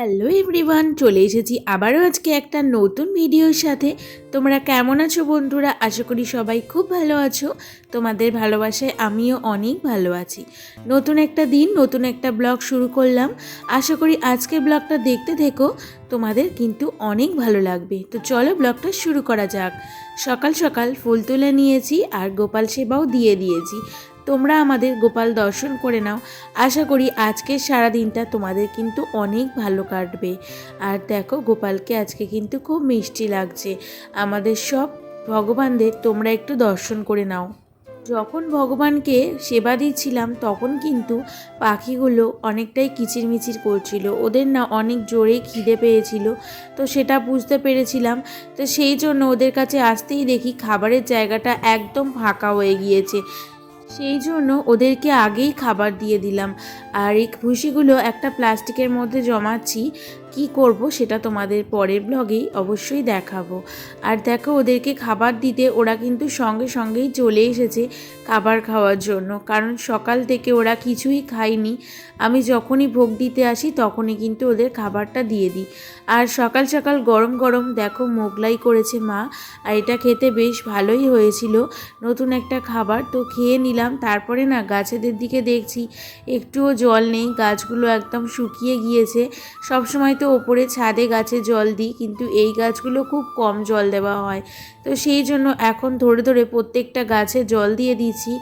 Hello everyone, চলে এসেছি আবারও আজকে একটা নতুন ভিডিওর সাথে। তোমরা কেমন আছো বন্ধুরা? আশা করি সবাই খুব ভালো আছো। তোমাদের ভালোবাসায় আমিও অনেক ভালো আছি। নতুন একটা দিন, নতুন একটা ব্লগ শুরু করলাম। আশা করি আজকে ব্লগটা দেখতে থেকো, তোমাদের কিন্তু অনেক ভালো লাগবে। তো চলো ব্লগটা শুরু করা যাক। সকাল সকাল ফুল তুলে নিয়েছি আর গোপাল সেবাও দিয়ে দিয়েছি। তোমরা আমাদের গোপাল দর্শন করে নাও। আশা করি আজকের সারা দিনটা তোমাদের কিন্তু অনেক ভালো কাটবে। আর দেখো, গোপালকে আজকে কিন্তু খুব মিষ্টি লাগছে। আমাদের সব ভগবানদের তোমরা একটু দর্শন করে নাও। যখন ভগবানকে সেবা দিচ্ছিলাম, তখন কিন্তু পাখিগুলো অনেকটাই কিচিরমিচির করছিল। ওদের না অনেক জোরে খিদে পেয়েছিল, তো সেটা বুঝতে পেরেছিলাম। তো সেই জন্য ওদের কাছে আসতেই দেখি খাবারের জায়গাটা একদম ফাঁকা হয়ে গিয়েছে। সেই জন্য ওদেরকে আগেই খাবার দিয়ে দিলাম। আর এই ভুসিগুলো একটা প্লাস্টিকের মধ্যে জমাচ্ছি। কি করব সেটা তোমাদের পরের ব্লগেই অবশ্যই দেখাবো। আর দেখো ওদেরকে খাবার দিতে ওরা কিন্তু সঙ্গে সঙ্গেই চলে এসেছে খাবার খাওয়ার জন্য। কারণ সকাল থেকে ওরা কিছুই খায়নি। আমি যখনই ভোগ দিতে আসি তখনই কিন্তু ওদের খাবারটা দিয়ে দিই। আর সকাল সকাল গরম গরম দেখো মোগলাই করেছে মা। আর এটা খেতে বেশ ভালোই হয়েছিল। নতুন একটা খাবার তো খেয়ে নিলাম। তারপরে না গাছেদের দিকে দেখছি, একটুও জল নেই, গাছগুলো একদম শুকিয়ে গিয়েছে। সব সময় তো ওপরে ছাদে গাছে জল দিই, কিন্তু এই গাছগুলো খুব কম জল দেওয়া হয়। তো সেই জন্য এখন ধরে ধরে প্রত্যেকটা গাছে জল দিয়ে দিচ্ছি,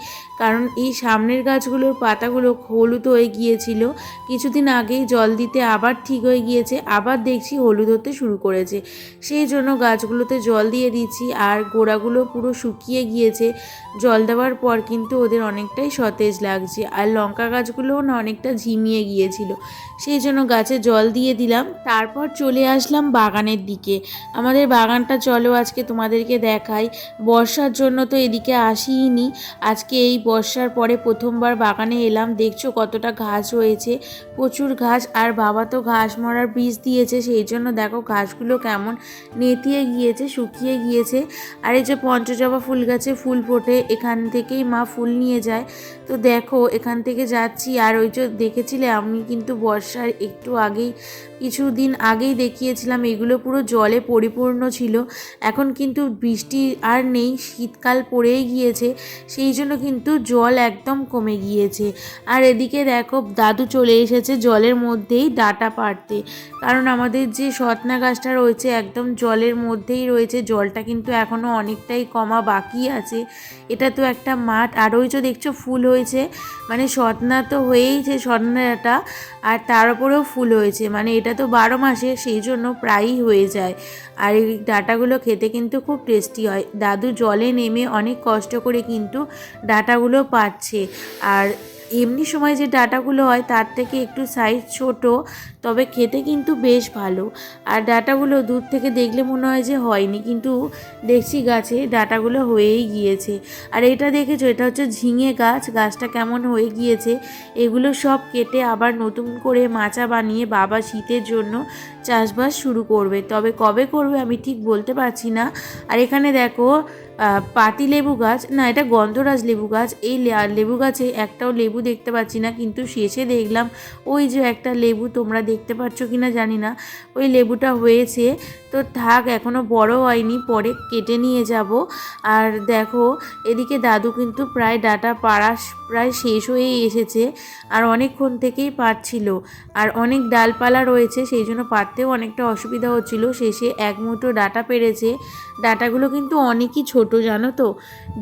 কারণ এই সামনের গাছগুলোর পাতাগুলো হলুদ হয়ে গিয়েছিল। কিছুদিন আগেই জল দিতে আবার ঠিক হয়ে গিয়েছে, আবার দেখছি হলুদ হতে শুরু করেছে। সেই জন্য গাছগুলোতে জল দিয়ে দিচ্ছি, আর গোড়াগুলো পুরো শুকিয়ে গিয়েছে। জল দেওয়ার পর কিন্তু ওদের অনেকটাই সতেজ লাগছে। আর লঙ্কা গাছগুলোও না অনেকটা ঝিমিয়ে গিয়েছিল। সেই জন্য গাছে জল দিয়ে দিলাম। তারপর চলে আসলাম বাগানের দিকে। আমাদের বাগানটা চলো আজকে তোমাদেরকে দেখাই। বর্ষার জন্য তো এদিকে আসিনি আজকে এই বর্ষার পরে প্রথমবার বাগানে এলাম। দেখছ কতটা ঘাস হয়েছে। প্রচুর ঘাস। আর বাবা তো ঘাস মরার বীজ দিয়েছে। সেই জন্য দেখো ঘাসগুলো কেমন নেতিয়ে গিয়েছে, শুকিয়ে গিয়েছে। আর এই যে পঞ্চজবা ফুল গাছে ফুল ফোটে। এখান থেকেই মা ফুল নিয়ে যায়। তো দেখো, এখান থেকে যাচ্ছি। আর ওই যে দেখেছিলে, আমি কিন্তু বর্ষার একটু আগেই, কিছুদিন আগেই দেখিয়েছিলাম, এগুলো পুরো জলে পরিপূর্ণ ছিল। এখন কিন্তু বৃষ্টি আর নেই, শীতকাল পড়েই গিয়েছে। সেই জন্য কিন্তু জল একদম কমে গিয়েছে। আর এদিকে দেখো, দাদু চলে এসেছে জলের মধ্যেই ডাটা পাড়তে। কারণ আমাদের যে সতনা গাছটা রয়েছে, একদম জলের মধ্যেই রয়েছে। জলটা কিন্তু এখনও অনেকটাই কমা বাকি আছে। এটা তো একটা মাঠ। আর ওই যে দেখছ ফুল হয়েছে মানে সতনা তো হয়েইছে সতনাটা আর তার উপরেও ফুল হয়েছে। মানে এটা তো বারো মাসে সেই জন্য প্রায়ই হয়ে যায়। আর এই ডাটাগুলো খেতে কিন্তু খুব টেস্টি হয়। দাদু জলে নেমে অনেক কষ্ট করে কিন্তু ডাটাগুলো পাচ্ছে আর এমনি সময় যে ডাটাগুলো হয়, তার থেকে একটু সাইজ ছোট তবে খেতে কিন্তু বেশ ভালো। আর ডাটাগুলো দূর থেকে দেখলে মনে হয় যে হয়নি। কিন্তু দেখছি গাছে ডাটাগুলো হয়েই গিয়েছে। আর এটা দেখেছ? এটা হচ্ছে ঝিঙে গাছ। গাছটা কেমন হয়ে গিয়েছে? এগুলো সব কেটে আবার নতুন করে মাচা বানিয়ে বাবা শীতের জন্য চাষবাস শুরু করবে। তবে কবে করবে আমি ঠিক বলতে পারছি না। আর এখানে দেখো পাতি লেবু গাছ। না, এটা গন্ধরাজ লেবু গাছ। এই লেবু গাছে একটাও লেবু দেখতে পাচ্ছি না। কিন্তু শেষে দেখলাম, ওই যে একটা লেবু তোমরা দেখতে পাচ্ছ কি না জানি না। ওই লেবুটা হয়েছে। তো থাক এখনও বড় হয়নি, পরে কেটে নিয়ে যাব। আর দেখো, এদিকে দাদু কিন্তু প্রায় ডাটা পাড়া প্রায় শেষ হয়েই এসেছে, আর অনেকক্ষণ থেকেই পারছিল। আর অনেক ডালপালা রয়েছে, সেই জন্য পারতেও অনেকটা অসুবিধা হচ্ছিল। শেষে এক মুঠো ডাটা পেরেছে। ডাটাগুলো কিন্তু অনেকই ছোট, জানো তো?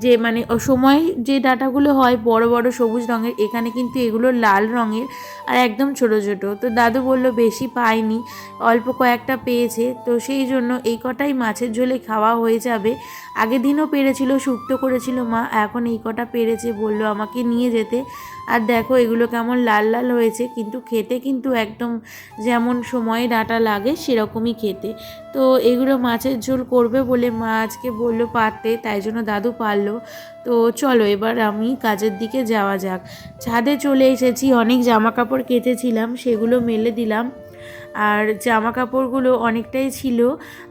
যে মানে সময় যে ডাটাগুলো হয়, বড় বড় সবুজ রঙের, এখানে কিন্তু এগুলো লাল রঙের আর একদম ছোট ছোট। তো দাদু বলল, বেশি পায়নি অল্প কয়েকটা পেয়েছে। তো সেই জন্য এই কটাই মাছের ঝোলে খাওয়া হয়ে যাবে। আগের দিনও পেরেছিল, শুক্তো করেছিল মা, এখন এই কটা পেরেছে বলল আমাকে নিয়ে যেতে। আর দেখো এগুলো কেমন লাল লাল হয়েছে, কিন্তু খেতে কিন্তু একদম যেমন সময়ে ডাটা লাগে সেরকমই খেতে। তো এগুলো মাছের ঝোল করবে বলে মা আজকে বলল পারতে, তাই জন্য দাদু পারল। তো চলো এবার আমি কাজের দিকে যাওয়া যাক। ছাদে চলে এসেছি, অনেক জামা কাপড় কেটেছিলাম সেগুলো মেলে দিলাম। আর জামা কাপড়গুলো অনেকটাই ছিল।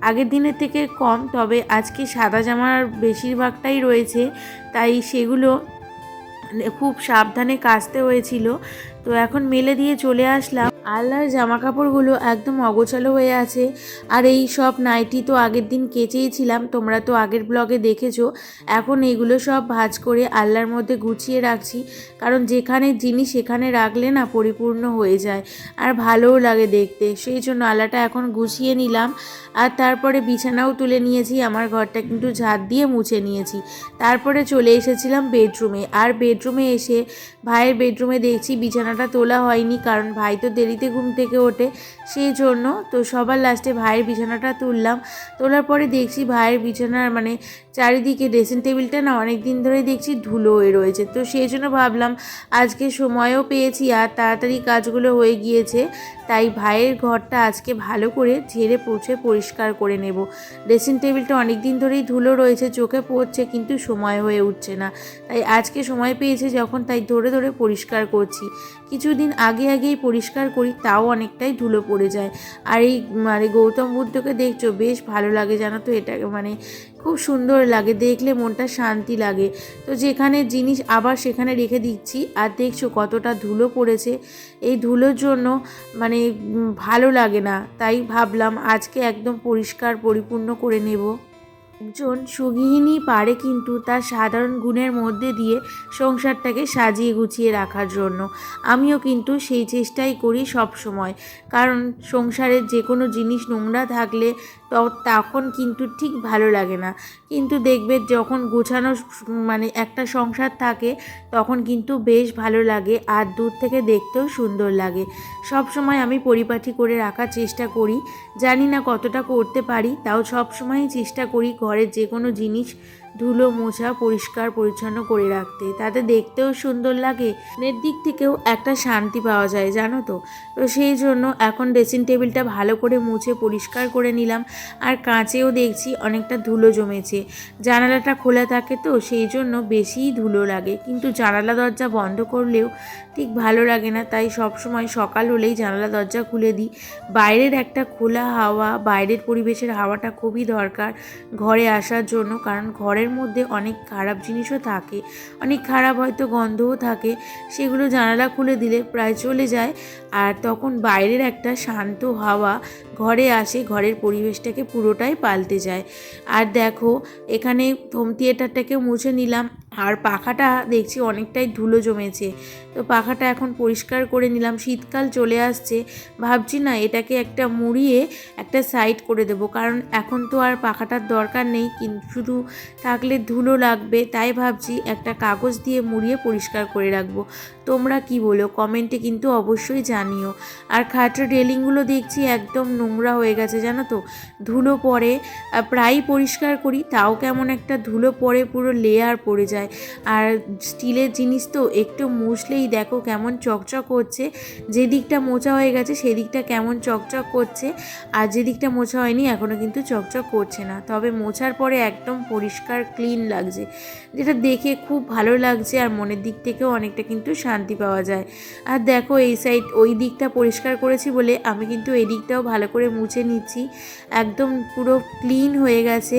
আগের দিনের থেকে কম, তবে আজকে সাদা জামার বেশিরভাগটাই রয়েছে, তাই সেগুলো খুব সাবধানে কাচতে হয়েছিল। তো এখন মেলে দিয়ে চলে আসলাম। আল্লাহর জামা কাপড়গুলো একদম অগোছালো হয়ে আছে। আর এই সব নাইটি তো আগের দিন কেচেইছিলাম, তোমরা তো আগের ব্লগে দেখেছ। এখন এইগুলো সব ভাজ করে আল্লাহর মধ্যে গুছিয়ে রাখছি। কারণ যেখানে জিনিস সেখানে রাখলে না পরিপূর্ণ হয়ে যায়। আর ভালোও লাগে দেখতে। সেই জন্য আল্লাহটা এখন গুছিয়ে নিলাম। আর তারপরে বিছানাও তুলে নিয়েছি। আমার ঘরটা কিন্তু ঝাড় দিয়ে মুছে নিয়েছি। তারপরে চলে এসেছিলাম বেডরুমে। আর বেডরুমে এসে ভাইয়ের বেডরুমে দেখছি বিছানাটা তোলা হয়নি কারণ ভাই তো দেরিতে ঘুম থেকে ওঠে। সেই জন্য তো সবার লাস্টে ভাইয়ের বিছানাটা তুললাম। তোলার পরে দেখছি ভাইয়ের বিছানার মানে চারিদিকে ড্রেসিং টেবিলটা না অনেক দিন ধরে দেখছি ধুলো হয়ে রয়েছে। তো সেই জন্য ভাবলাম আজকে সময়ও পেয়েছি আর তাড়াতাড়ি কাজগুলো হয়ে গিয়েছে, তাই ভাইয়ের ঘরটা আজকে ভালো করে ঝেড়ে পৌঁছে পরিষ্কার করে নেব। ড্রেসিং টেবিলটা অনেক দিন ধরেই ধুলো রয়েছে, চোখে পড়ছে কিন্তু সময় হয়ে উঠছে না। তাই আজকে সময় পেয়েছে যখন, তাই ধরে ধরে পরিষ্কার করছি। কিছুদিন আগে আগেই পরিষ্কার করি, তাও অনেকটাই ধুলো পড়ে যায়। আর এই মানে গৌতম বুদ্ধকে দেখছ, বেশ ভালো লাগে জানো তো এটাকে মানে খুব সুন্দর লাগে, দেখলে মনটা শান্তি লাগে। তো যেখানে জিনিস আবার সেখানে রেখে দিচ্ছি, আর দেখছ কতটা ধুলো পড়েছে। এই ধুলোর জন্য মানে ভালো লাগে না, তাই ভাবলাম আজকে একদম পরিষ্কার পরিপূর্ণ করে নেব। একজন সুগৃহিণী পারে কিন্তু তার সাধারণ গুণের মধ্যে দিয়ে সংসারটাকে সাজিয়ে গুছিয়ে রাখার জন্য। আমিও কিন্তু সেই চেষ্টাই করি সব সময় কারণ সংসারের যে কোনো জিনিস নোংরা থাকলে তো তখন কিন্তু ঠিক ভালো লাগে না। কিন্তু দেখবে যখন গোছানো মানে একটা সংসার থাকে, তখন কিন্তু বেশ ভালো লাগে আর দূর থেকে দেখতেও সুন্দর লাগে। সব সময় আমি পরিপাটি করে রাখার চেষ্টা করি। জানি না কতটা করতে পারি, তাও সব সময়ই চেষ্টা করি ঘরের যে কোনো জিনিস ধুলো মোছা পরিষ্কার পরিচ্ছন্ন করে রাখতে। তাতে দেখতেও সুন্দর লাগে। মনের দিক থেকেও একটা শান্তি পাওয়া যায়, জানো তো? তো সেই জন্য এখন ড্রেসিং টেবিলটা ভালো করে মুছে পরিষ্কার করে নিলাম। আর কাঁচেও দেখছি অনেকটা ধুলো জমেছে। জানালাটা খোলা থাকে তো, সেই জন্য বেশিই ধুলো লাগে। কিন্তু জানালা দরজা বন্ধ করলেও ঠিক ভালো লাগে না, তাই সব সময় সকাল হলেই জানালা, দরজা খুলে দিই। বাইরের একটা খোলা হাওয়া, বাইরের পরিবেশের হাওয়াটা খুবই দরকার ঘরে আসার জন্য, কারণ ঘরের মধ্যে অনেক খারাপ জিনিসও থাকে। অনেক খারাপ হয়তো গন্ধও থাকে, সেগুলো জানালা খুলে দিলে প্রায় চলে যায়। আর তখন বাইরের একটা শান্ত হাওয়া ঘরে আসে, ঘরের পরিবেশটাকে পুরোটাই পাল্টে যায়। আর দেখো, এখানে হোম থিয়েটারটাকেও মুছে নিলাম। আর পাখাটা দেখছি অনেকটাই ধুলো জমেছে। তো পাখাটা এখন পরিষ্কার করে নিলাম। শীতকাল চলে আসছে। ভাবছি না এটাকে একটা মুড়িয়ে একটা সাইড করে দেব। কারণ এখন তো আর পাখাটার দরকার নেই। কিন্তু শুধু থাকলে ধুলো লাগবে। তাই ভাবছি একটা কাগজ দিয়ে মুড়িয়ে পরিষ্কার করে রাখব। তোমরা কি বলো? কমেন্টে কিন্তু অবশ্যই জানিও। আর খাটের রেলিংগুলো দেখছি একদম নোংরা হয়ে গেছে জানো তো? ধুলো পড়ে আহ, প্রায়ই পরিষ্কার করি তাও কেমন একটা ধুলো পড়ে পুরো লেয়ার পড়ে যায়। আর স্টিলের জিনিস তো একটু মুছলেই দেখো কেমন চকচক করছে। যে দিকটা মোছা হয়ে গেছে সেদিকটা কেমন চকচক করছে। আর যে দিকটা মোছা হয়নি এখনও কিন্তু চকচক করছে না। তবে মোছার পরে একদম পরিষ্কার ক্লিন লাগছে। যেটা দেখে খুব ভালো লাগছে আর মনের দিক থেকেও অনেকটা কিন্তু শান্তি পাওয়া যায়। আর দেখো, এই সাইড ওই দিকটা পরিষ্কার করেছি বলে আমি কিন্তু এই দিকটাও ভালো করে মুছে নিচ্ছি। একদম পুরো ক্লিন হয়ে গেছে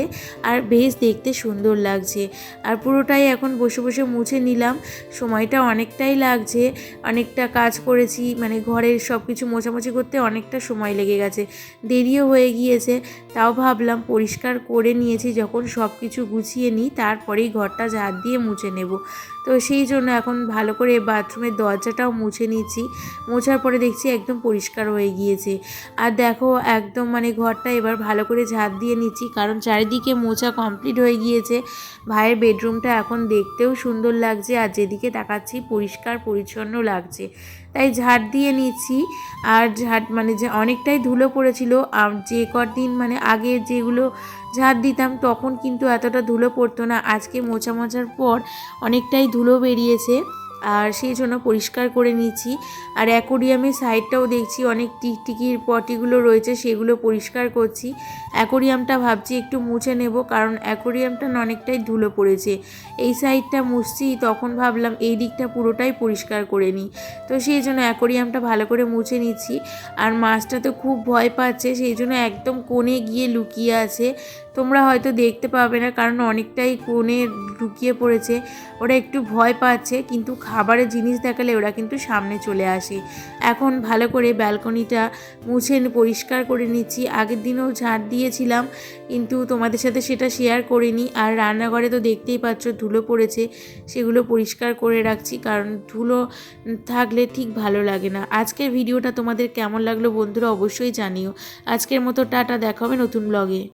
আর বেশ দেখতে সুন্দর লাগছে। আর পুরোটাই এখন বসে বসে মুছে নিলাম। সময়টা অনেকটাই লাগছে। অনেকটা কাজ করেছি মানে ঘরের সব কিছু মোছামুছি করতে অনেকটা সময় লেগে গেছে। দেরিও হয়ে গিয়েছে, তাও ভাবলাম পরিষ্কার করে নিয়েছি, যখন সব কিছু গুছিয়ে নিই, তারপরেই ঘরটা ঝাড় দিয়ে মুছে নেব। তো সেই জন্য এখন ভালো করে বাথরুমের দরজাটাও মুছে নিচ্ছি মোছার পরে দেখছি একদম পরিষ্কার হয়ে গিয়েছে। আর দেখো, একদম মানে ঘরটা এবার ভালো করে ঝাড় দিয়ে নিচ্ছি, কারণ চারিদিকে মোছা কমপ্লিট হয়ে গিয়েছে। ভাইয়ের বেডরুমটা এখন দেখতেও সুন্দর লাগছে, আর যেদিকে তাকাচ্ছি পরিষ্কার, পরিচ্ছন্ন লাগছে। তাই ঝাড় দিয়ে নিচ্ছি, আর ঝাড় মানে যে অনেকটাই ধুলো পড়েছিল, আর যে কদিন মানে আগে যেগুলো ঝাড় দিতাম, তখন কিন্তু এতটা ধুলো পড়তো না। আজকে মোছা মোছার পর অনেকটাই ধুলো বেরিয়েছে। আর সেই জন্য পরিষ্কার করে নিচ্ছি আর অ্যাকোরিয়ামের সাইডটাও দেখছি, অনেক টিকটিকির পটিগুলো রয়েছে, সেগুলো পরিষ্কার করছি। অ্যাকোরিয়ামটা ভাবছি একটু মুছে নেব, কারণ অ্যাকোরিয়ামটা অনেকটাই ধুলো পড়েছে। এই সাইডটা মুছছি, তখন ভাবলাম এই দিকটা পুরোটাই পরিষ্কার করে নিই। তো সেই জন্য অ্যাকোরিয়ামটা ভালো করে মুছে নিচ্ছি। আর মাছটা তো খুব ভয় পাচ্ছে, সেই জন্য একদম কোণে গিয়ে লুকিয়ে আছে। তোমরা হয়তো দেখতে পাবে না, কারণ অনেকটাই কোণে লুকিয়ে পড়েছে। ওরা একটু ভয় পাচ্ছে, কিন্তু খাবারের জিনিস দেখালে ওরা কিন্তু সামনে চলে আসে। এখন ভালো করে ব্যালকনিটা মুছে পরিষ্কার করে নিচ্ছি। আগের দিনও ঝাড় দিয়েছিলাম, কিন্তু তোমাদের সাথে সেটা শেয়ার করিনি। আর রান্নাঘরে তো দেখতেই পাচ্ছ ধুলো পড়েছে, সেগুলো পরিষ্কার করে রাখছি, কারণ ধুলো থাকলে ঠিক ভালো লাগে না। আজকের ভিডিওটা তোমাদের কেমন লাগল বন্ধুরা অবশ্যই জানিও। আজকের মতো টাটা, দেখা হবে নতুন ব্লগে